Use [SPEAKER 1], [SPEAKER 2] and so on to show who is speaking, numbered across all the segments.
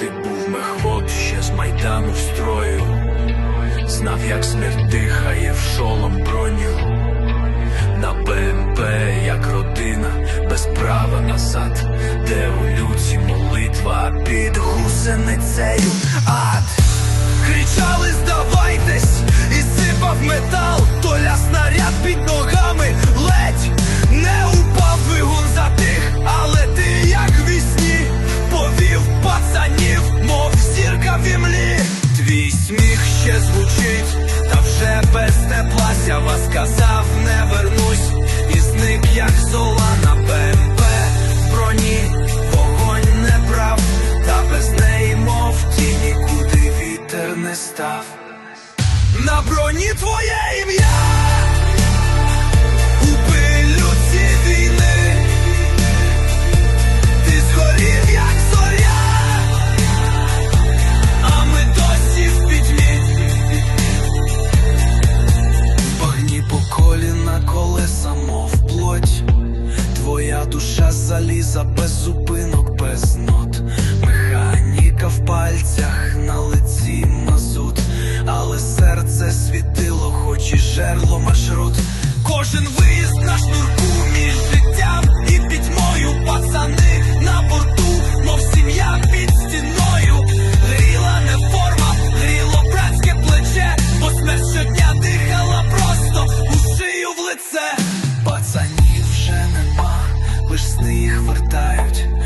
[SPEAKER 1] ти був мехвод ще з майдану строю, знав, як смерть дихає в шолом броню. На БМП, як родина, без права назад, де у люці молитва під гусеницею ад.
[SPEAKER 2] Кричали, здавайтесь, і сипав метал, твоє ім'я у війни. Ти згорів, як зоря, а ми досі в пітьмі. Багні по коліна колеса, мов плоть. Твоя душа заліза без зупинок, без нот. І жерло маршрут. Кожен виїзд на шнурку між життям і пітьмою, пацани на борту, мов сім'я під стіною. Гріла не форма, гріло братське плече, бо смерть щодня дихала просто у шию в лице. Пацанів вже нема, лиш сни їх вертають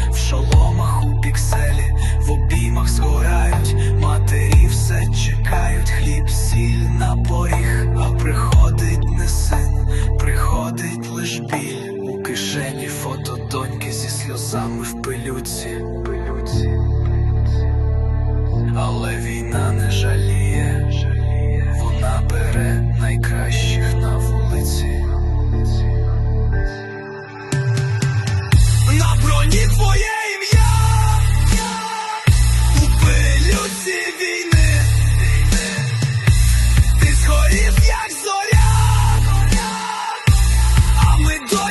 [SPEAKER 2] у фото доньки зі сльозами в пилюці. пилюці. Але війна не жаліє,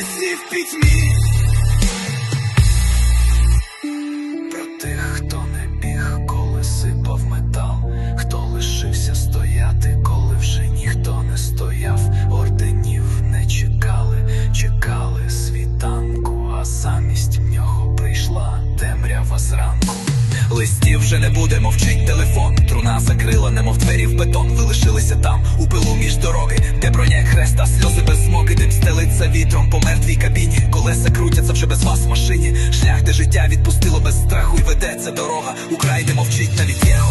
[SPEAKER 2] досі в пітьмі. Про тих, хто не біг, коли сипав метал, хто лишився стояти, коли вже ніхто не стояв, орденів не чекали, чекали світанку, а замість нього прийшла темрява зранку. Листів вже не буде, мовчить телефон. Труна закрила, немов двері в бетон. Ви лишилися там, у пилу між дороги, де броня хреста, сльози без смоки, дим стелиться вітром по мертвій кабіні. Колеса крутяться вже без вас в машині. Шлях, де життя відпустило без страху, і ведеться дорога. Украй, де мовчить навіть єго.